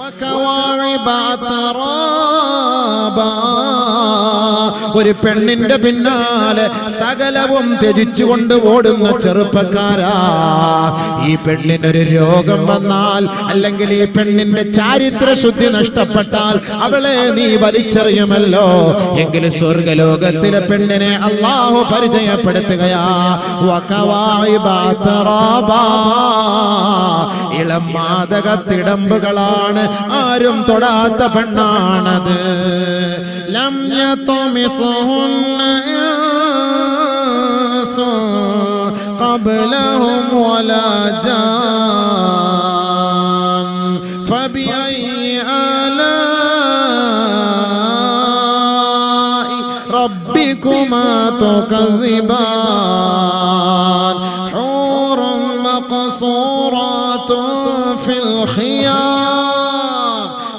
وكواعب اعترابا ഒരു പെണ്ണിന്റെ പിന്നാലെ സകലവും ത്യജിച്ചുകൊണ്ട് ഓടുന്ന ചെറുപ്പക്കാരാ. ഈ പെണ്ണിനൊരു രോഗം വന്നാൽ അല്ലെങ്കിൽ ഈ പെണ്ണിന്റെ ചാരിത്ര ശുദ്ധി നഷ്ടപ്പെട്ടാൽ അവളെ നീ വലിച്ചെറിയുമല്ലോ. എങ്കിലും സ്വർഗലോകത്തിലെ പെണ്ണിനെ അള്ളാഹു പരിചയപ്പെടുത്തുകയാ. ഇളം മാതകത്തിടമ്പുകളാണ് ആരും തൊടാത്ത പെണ്ണാണത്. لم يطمثهن إنس قبلهم ولا جان. فبأي آلاء ربكما تكذبان؟ حور مقصورات في الخيام.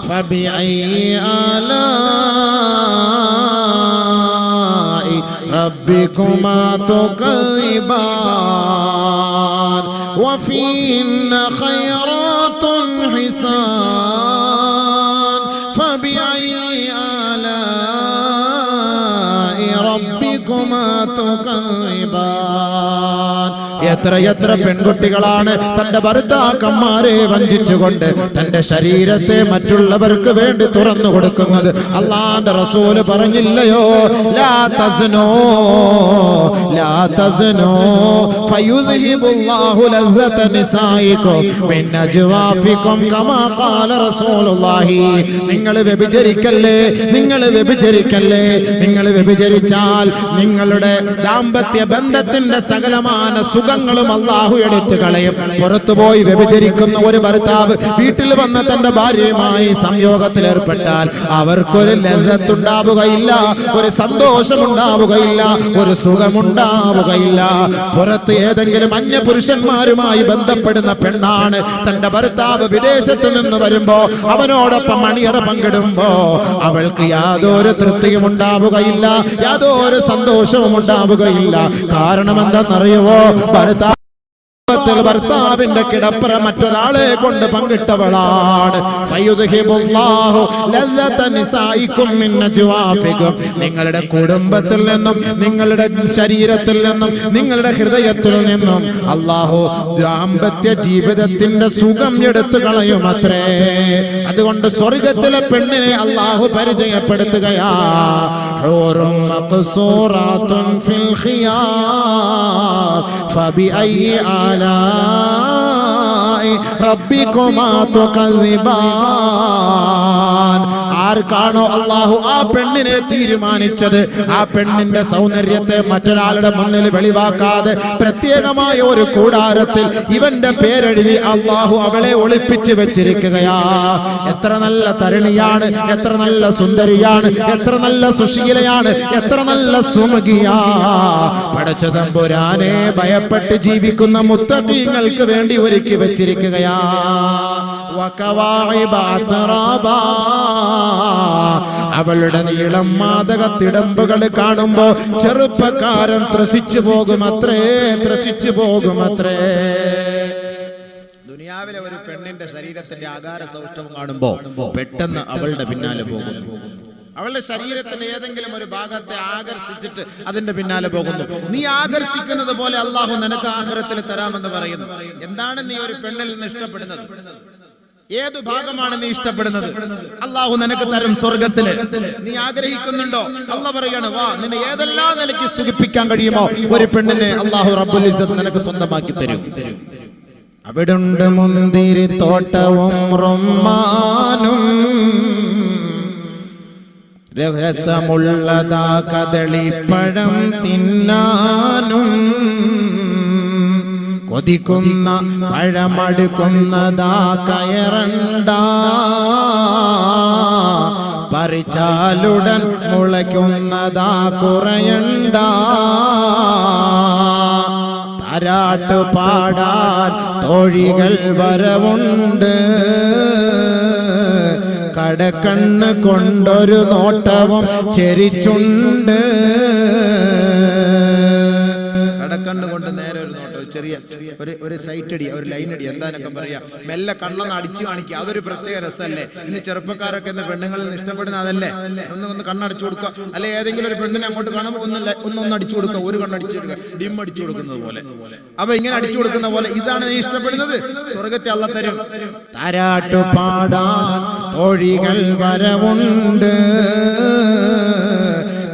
فبأي آلاء ربكما تكذبان وفيهن خيرات حسان. فبأي آلاء ربكما تكذبان എത്ര എത്ര പെൺകുട്ടികളാണ് തന്റെ ഭർത്താക്കന്മാരെ വഞ്ചിച്ചുകൊണ്ട് തന്റെ ശരീരത്തെ മറ്റുള്ളവർക്ക് വേണ്ടി തുറന്നു കൊടുക്കുന്നത്? അള്ളാന്റെ റസൂൽ പറഞ്ഞില്ലയോ? ലാ തസ്നോ ലാ ലസ്സത മിൻ കമാ ഖാല റസൂലുള്ളാഹി. നിങ്ങൾ വ്യഭിചരിക്കല്ലേ? നിങ്ങൾ വ്യഭിചരിക്കല്ലേ? നിങ്ങൾ വ്യഭിചരിച്ചാൽ നിങ്ങളുടെ ദാമ്പത്യ ബന്ധത്തിന്റെ സകലമാന സുഖങ്ങളും അള്ളാഹു എടുത്തു കളയും. പുറത്തുപോയി വ്യഭിചരിക്കുന്ന ഒരു ഭർത്താവ് വീട്ടിൽ വന്ന തന്റെ ഭാര്യയുമായി സംയോഗത്തിൽ ഏർപ്പെട്ടാൽ അവർക്കൊരു ലഹത്തുണ്ടാവുകയില്ല ഒരു സന്തോഷമുണ്ടാവുകയില്ല ഒരു സുഖമുണ്ടാവുകയില്ല. പുറത്ത് ഏതെങ്കിലും അന്യ പുരുഷന്മാരുമായി ബന്ധപ്പെടുന്ന പെണ്ണാണ് തന്റെ ഭർത്താവ് വിദേശത്ത് നിന്ന് വരുമ്പോ അവനോടൊപ്പം മണിയറ പങ്കിടുമ്പോ അവൾക്ക് യാതൊരു തൃപ്തിയും ഉണ്ടാവുകയില്ല യാതൊരു സന്തോഷവും ഉണ്ടാവുകയില്ല. കാരണം എന്തെന്നറിയുവോ ഭർത്താവ് ത്തിൽ ഭർത്താവിന്റെ കിടപ്പറ മറ്റൊരാളെ കൊണ്ട് പങ്കിട്ടവളാണ്. നിങ്ങളുടെ കുടുംബത്തിൽ നിന്നും നിങ്ങളുടെ ശരീരത്തിൽ നിന്നും നിങ്ങളുടെ ഹൃദയത്തിൽ നിന്നും അള്ളാഹു ദാമ്പത്യ ജീവിതത്തിന്റെ സുഖം എടുത്തു കളയും അത്രേ അതുകൊണ്ട് സ്വർഗത്തിലെ പെണ്ണിനെ അള്ളാഹു പരിചയപ്പെടുത്തുകയാ. ഖിയാം ربكما തുകذിബാൻ ആർക്കാണോ അള്ളാഹു ആ പെണ്ണിനെ തീരുമാനിച്ചത്? ആ പെണ്ണിന്റെ സൗന്ദര്യത്തെ മറ്റൊരാളുടെ മുന്നിൽ വെളിവാക്കാതെ പ്രത്യേകമായ ഒരു കൂടാരത്തിൽ ഇവന്റെ പേരെഴുതി അള്ളാഹു അവളെ ഒളിപ്പിച്ചു വെച്ചിരിക്കുകയാ. എത്ര നല്ല തരുണിയാണ് എത്ര നല്ല സുന്ദരിയാണ് എത്ര നല്ല സുശീലയാണ് എത്ര നല്ല സുമുഖിയാ. പടച്ച തമ്പുരാനെ ഭയപ്പെട്ട് ജീവിക്കുന്ന മുത്തക്കീങ്ങൾക്ക് വേണ്ടി ഒരുക്കി വെച്ചിരിക്കുകയാ. അവളുടെ നീളം മാതകത്തിടമ്പുകൾ കാണുമ്പോ ചെറുപ്പക്കാരൻ ത്രസിച്ചു പോകുമത്രേ ത്രസിച്ചു പോകുമത്രേ. ദുനിയാവിലെ ഒരു പെണ്ണിന്റെ ശരീരത്തിന്റെ ആകാര സൗഷ്ടവും കാണുമ്പോ പെട്ടെന്ന് അവളുടെ പിന്നാലെ പോകുന്നു. അവളുടെ ശരീരത്തിന്റെ ഏതെങ്കിലും ഒരു ഭാഗത്തെ ആകർഷിച്ചിട്ട് അതിന്റെ പിന്നാലെ പോകുന്നു. നീ ആകർഷിക്കുന്നത് പോലെ അള്ളാഹു നിനക്ക് ആഹാരത്തിൽ തരാമെന്ന് പറയുന്നു. എന്താണ് നീ ഒരു പെണ്ണിൽ നിന്ന് ഇഷ്ടപ്പെടുന്നത്? ഏതു ഭാഗമാണ് നീ ഇഷ്ടപ്പെടുന്നത്? അള്ളാഹു നിനക്ക് തരും സ്വർഗത്തിൽ. നീ ആഗ്രഹിക്കുന്നുണ്ടോ? അല്ല പറയാണ് വാ നിന്നെ ഏതെല്ലാം നിലയ്ക്ക് സുഖിപ്പിക്കാൻ കഴിയുമോ? ഒരു പെണ്ണിനെ അള്ളാഹു റബ്ബുൽ നിനക്ക് സ്വന്തമാക്കി തരും. അവിടുണ്ട് മുന്തിരി തോട്ടവും റൊമ്മാനും. രഹസ്യമുള്ളതാ കദളിപ്പഴം തിന്നാനും. കൊതിക്കുന്ന പഴമടുക്കുന്നതാ കയറണ്ട. പറിച്ചാലുടൻ മുളയ്ക്കുന്നതാ കുറയണ്ട. താരാട്ട് പാടാൻ തോഴികൾ വരവുണ്ട്. കടക്കണ്ണ് കൊണ്ടൊരു നോട്ടവും ചെരിച്ചുണ്ട്. കടക്കണ്ണ് കൊണ്ട് ചെറിയ ഒരു ഒരു സൈറ്റ് അടി ഒരു ലൈൻ അടി എന്താനൊക്കെ പറയാ. മെല്ലെ കണ്ണൊന്ന് അടിച്ചു കാണിക്കുക. അതൊരു പ്രത്യേക രസമല്ലേ ഇന്ന് ചെറുപ്പക്കാരൊക്കെ ഇന്ന് പെണ്ണുങ്ങളിൽ നിന്ന് ഇഷ്ടപ്പെടുന്ന അതല്ലേ? ഒന്ന് ഒന്ന് കണ്ണടിച്ചു കൊടുക്കുക. അല്ലെ ഏതെങ്കിലും ഒരു പെണ്ണിനെ അങ്ങോട്ട് കാണുമ്പോൾ ഒന്ന് ഒന്നൊന്ന് ഒന്ന് ഒന്ന് അടിച്ചു കൊടുക്കുക. ഒരു കണ്ണടിച്ചു കൊടുക്കുക. ഡിം അടിച്ചു കൊടുക്കുന്നത് പോലെ. അപ്പൊ ഇങ്ങനെ അടിച്ചു കൊടുക്കുന്ന പോലെ ഇതാണ് നീ ഇഷ്ടപ്പെടുന്നത്? സ്വർഗത്തെ അല്ല തരും. താരാട്ടു പാടാൻ തൊഴികൾ വരവുണ്ട്.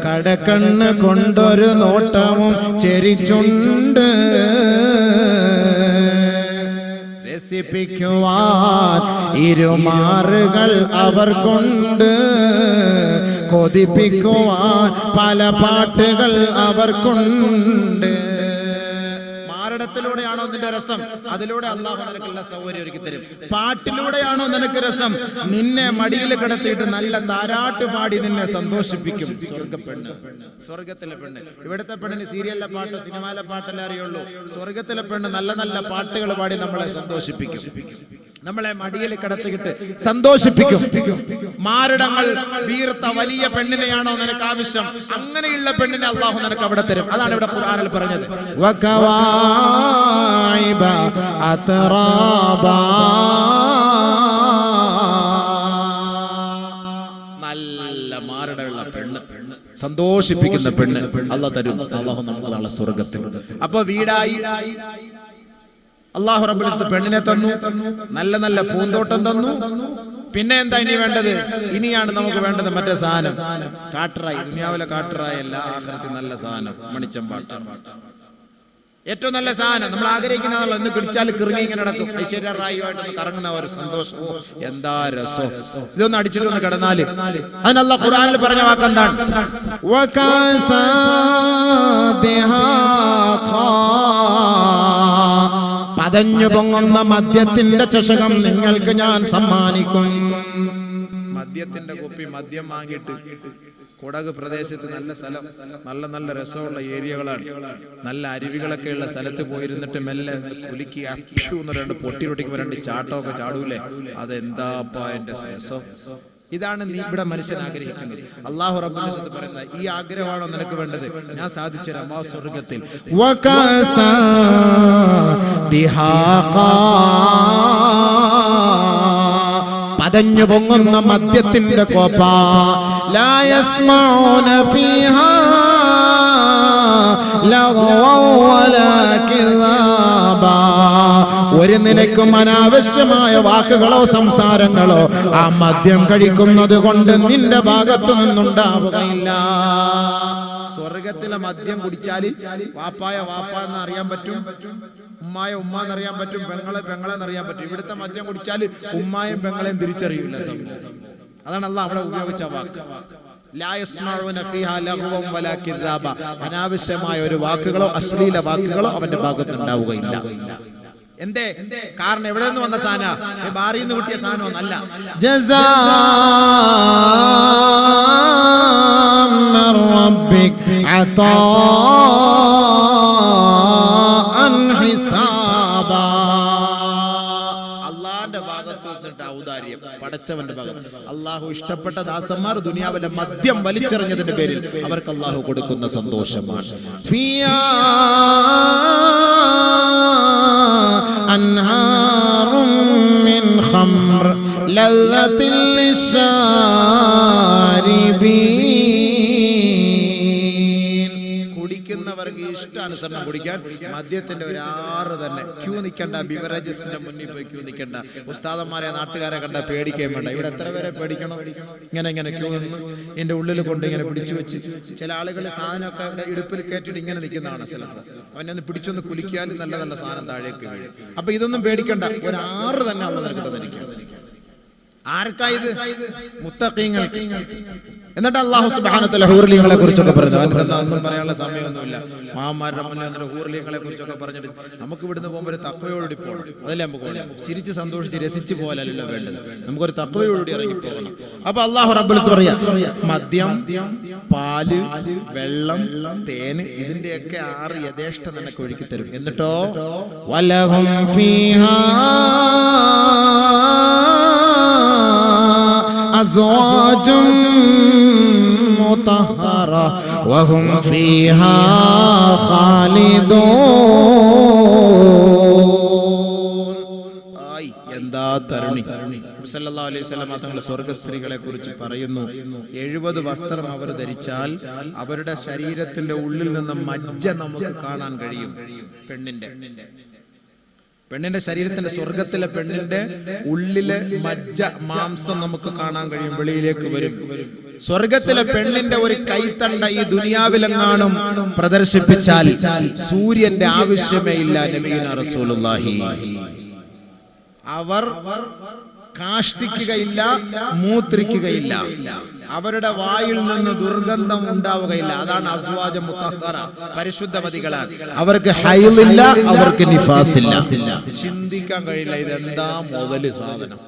കടക്കണ്ണ് കൊണ്ടൊരു നോട്ടവും ചെരിച്ചുണ്ട്. രസിപ്പിക്കുവാൻ ഇരുമാറുകൾ അവർക്കുണ്ട്. കൊതിപ്പിക്കുവാൻ പല പാട്ടുകൾ അവർക്കുണ്ട്. മാരടത്തിലൂടെയാണോ നിന്റെ രസം? അതിലൂടെ അള്ളാഹു നിനക്കുള്ള സൗകര്യം ഒരുക്കി തരും. പാട്ടിലൂടെയാണോ നിനക്ക് രസം? നിന്നെ മടിയിൽ കിടത്തിയിട്ട് നല്ല താരാട്ട് പാടി നിന്നെ സന്തോഷിപ്പിക്കും. സ്വർഗപ്പെണ്ണ് സ്വർഗത്തിലെ പെണ്ണ്. ഇവിടുത്തെ പെണ്ണിന് സീരിയലിലെ പാട്ടോ സിനിമയിലെ പാട്ടല്ലേ അറിയുള്ളൂ? സ്വർഗത്തിലെ പെണ്ണ് നല്ല നല്ല പാട്ടുകൾ പാടി നമ്മളെ സന്തോഷിപ്പിക്കും. നമ്മളെ മടിയിൽ കിടത്തിയിട്ട് സന്തോഷിപ്പിക്കും. മാരടങ്ങൾ വീർത്ത വലിയ പെണ്ണിനെയാണോ നിനക്ക് ആവശ്യം? അങ്ങനെയുള്ള പെണ്ണിനെ അള്ളാഹു നിനക്ക് അവിടെ തരും. അതാണ് ഇവിടെ ഖുർആനിൽ പറഞ്ഞത്. നല്ല മാരടമുള്ള പെണ്ണ്. സന്തോഷിപ്പിക്കുന്ന പെണ്ണ് അല്ല തരും. അള്ളാഹു നമുക്ക് നാളെ സ്വർഗത്തിൽ. അപ്പൊ വീടായി. അള്ളാഹു റബുലിസ്ത് പെണ്ണിനെ തന്നു നല്ല നല്ല പൂന്തോട്ടം തന്നു. പിന്നെ എന്താ ഇനി വേണ്ടത്? ഇനിയാണ് നമുക്ക് വേണ്ടത് മറ്റേ സാധനം. കാട്ടറായി ദുനിയാവിലെ കാട്ടറായി എല്ലാ ആഹ്ലത്തിൽ നല്ല സാധനം മണിച്ചമ്പാട്ട. ഏറ്റവും നല്ല സാധനം നമ്മൾ ആഗ്രഹിക്കുന്നതാണല്ലോ എന്ന് പിടിച്ചാൽ കിറങ്ങി ഇങ്ങനെ നടക്കും. ഐശ്വര്യറായുമായിട്ടൊന്ന് കറങ്ങുന്ന ഒരു സന്തോഷമോ എന്താ രസോ. ഇതൊന്ന് അടിച്ചിട്ട് ഒന്ന് കിടന്നാൽ. അതിനല്ല ഖുറാനിൽ പറഞ്ഞ വാക്കെന്താണ് പതഞ്ഞു പൊങ്ങുന്ന മദ്യത്തിന്റെ ചഷകം നിങ്ങൾക്ക് ഞാൻ സമ്മാനിക്കും. മദ്യത്തിന്റെ കുപ്പി മദ്യം വാങ്ങിയിട്ട് കുടക് പ്രദേശത്ത് നല്ല സ്ഥലം നല്ല നല്ല രസമുള്ള ഏരിയകളാണ്. നല്ല അരുവികളൊക്കെ ഉള്ള സ്ഥലത്ത് പോയിരുന്നിട്ട് മെല്ലെ കുലുക്കി അക്ഷു എന്ന് രണ്ട് പൊട്ടി പൊട്ടിക്കുമ്പോ രണ്ട് ചാട്ടമൊക്കെ ചാടൂലേ? അതെന്താപ്പാ എന്റെ രസം? ഇതാണ് നീ ഇവിടെ മനുഷ്യൻ ആഗ്രഹിക്കുന്നത്. അള്ളാഹു റബ്ബുനിസത്ത് പറയുന്നത് ഈ ആഗ്രഹമാണോ നിനക്ക് വേണ്ടത്? ഞാൻ സാധിച്ചു സ്വർഗത്തിൽ ദിഹാഖാ പതഞ്ഞു പൊങ്ങുന്ന മദ്യത്തിന്റെ കോപ്പ. ലായസ്മൗന ഒരു നിലയ്ക്കും അനാവശ്യമായ വാക്കുകളോ സംസാരങ്ങളോ ആ മദ്യം കഴിക്കുന്നത് കൊണ്ട് നിന്റെ ഭാഗത്തു നിന്നുണ്ടാവുകയില്ല. സ്വർഗത്തിലെ മദ്യം കുടിച്ചാൽ വാപ്പായ വാപ്പ എന്ന് അറിയാൻ പറ്റും? ഉമ്മായ ഉമ്മ എന്നറിയാൻ പറ്റും പെങ്ങളെ പെങ്ങളെ എന്നറിയാൻ പറ്റും ഇവിടുത്തെ മദ്യം കുടിച്ചാല് ഉമ്മായും പെങ്ങളെയും തിരിച്ചറിയില്ല സംഭവം അതാണ് അല്ല അവിടെ ഉപയോഗിച്ച വാക്ക് ലാ യസ്മഊന ഫീഹാ ലഗ്വൻ വലാ കിദ്ദാബ. അനാവശ്യമായ ഒരു വാക്കുകളോ അശ്ലീല വാക്കുകളോ അവന്റെ ഭാഗത്ത് ഉണ്ടാവുകയില്ല എന്തേ കാരണം എവിടെ നിന്ന് വന്ന സാധന ബാറിൽ നിന്ന് കിട്ടിയ സാധനമൊന്നല്ല جزاء من ربك عطاء അള്ളാന്റെ ഭാഗത്ത് നിന്നിട്ട് ഔദാര്യം പടച്ചവന്റെ ഭാഗം അള്ളാഹു ഇഷ്ടപ്പെട്ട ദാസന്മാർ ദുനിയാവിലെ മദ്യം വലിച്ചെറിഞ്ഞതിന്റെ പേരിൽ അവർക്ക് അള്ളാഹു കൊടുക്കുന്ന സന്തോഷമാണ്. ഖംർ ലല്ലത്തിൽ ലിശാരിബീൻ ഇഷ്ടാനുസരണം കുടിക്കാൻ. മദ്യത്തിന്റെ ഒരു ആറ് തന്നെ. ക്യൂ നിൽക്കണ്ട ബിവറേജസിന്റെ മുന്നിൽ പോയി ക്യൂ നിൽക്കണ്ട ഉസ്താദന്മാരെ നാട്ടുകാരെ കണ്ട പേടിക്കുകയും വേണ്ട. ഇവിടെ എത്ര പേരെ പേടിക്കണം? ഇങ്ങനെ ഇങ്ങനെ ക്യൂ നിന്ന് എന്റെ ഉള്ളിൽ കൊണ്ട് ഇങ്ങനെ പിടിച്ചു വെച്ച് ചില ആളുകൾ സാധനമൊക്കെ ഇടുപ്പിൽ കയറ്റിട്ട് ഇങ്ങനെ നിൽക്കുന്നതാണ് ചിലപ്പോൾ. അവനെ ഒന്ന് പിടിച്ചൊന്ന് കുലിക്കിയാൽ നല്ല നല്ല സാധനം താഴേക്ക് വീഴും. അപ്പൊ ഇതൊന്നും പേടിക്കണ്ട. ഒരു ആറ് തന്നെ അള്ള നിനക്ക് ആർക്കായത് മുത്തഖീങ്ങൾക്ക്. എന്നിട്ട് അള്ളാഹു സുബാനത്തല്ല ഹൂർലിങ്ങളെ കുറിച്ചൊക്കെ പറഞ്ഞു. അവനൊന്നും പറയാനുള്ള സമയമൊന്നുമില്ല. മാമാരുടെ മുന്നിൽ ഹൂർലിങ്ങളെ കുറിച്ചൊക്കെ പറഞ്ഞിട്ട് നമുക്ക് ഇവിടുന്ന് പോകുമ്പോൾ ഒരു തക്കവയോടി പോകണം. അതല്ലേ നമുക്ക് ചിരിച്ച് സന്തോഷിച്ച് രസിച്ച് പോകാനല്ലോ വേണ്ടത്. നമുക്കൊരു തക്കവയോടി ഇറങ്ങി പോകണം. അപ്പൊ അള്ളാഹു റബ്ബുലത്ത് പറയാ മദ്യം പാൽ വെള്ളം തേൻ ഇതിന്റെയൊക്കെ ആറ് യഥേഷ്ട നിനക്ക് ഒഴുക്കി തരും. എന്നിട്ടോ? വലഹം ഫീഹാ أزواج مطهرة وهم فيها خالدون ആയി, എന്താ തരുണി സല്ലല്ലാഹു അലൈഹി വസല്ലമ തങ്ങൾ സ്വർഗ സ്ത്രീകളെ കുറിച്ച് പറയുന്നു എഴുപത് വസ്ത്രം അവർ ധരിച്ചാൽ അവരുടെ ശരീരത്തിന്റെ ഉള്ളിൽ നിന്ന് മജ്ജ നമുക്ക് കാണാൻ കഴിയും പെണ്ണിന്റെ പെണ്ണിന്റെ ശരീരത്തിന്റെ സ്വർഗത്തിലെ പെണ്ണിന്റെ ഉള്ളിലെ മജ്ജ മാംസം നമുക്ക് കാണാൻ കഴിയും വെളിയിലേക്ക് വരും. സ്വർഗത്തിലെ പെണ്ണിന്റെ ഒരു കൈത്തണ്ട ഈ ദുനിയാവിലെങ്ങാനും പ്രദർശിപ്പിച്ചാൽ സൂര്യന്റെ ആവശ്യമേ ഇല്ല നബീന റസൂലുള്ളാഹി. അവർ കാഷ്ടിക്കുകയില്ല മൂത്രിക്കുകയില്ല. അവരുടെ വായിൽ നിന്ന് ദുർഗന്ധം ഉണ്ടാവുകയില്ല. അതാണ് അസ്വാജ മുത്തഹറ പരിശുദ്ധമതികളാണ് അവർക്ക് ഹൈലില്ല അവർക്ക് നിഫാസില്ല. ചിന്തിക്കാൻ കഴിയില്ല ഇതെന്താ മുതൽ സാധനം?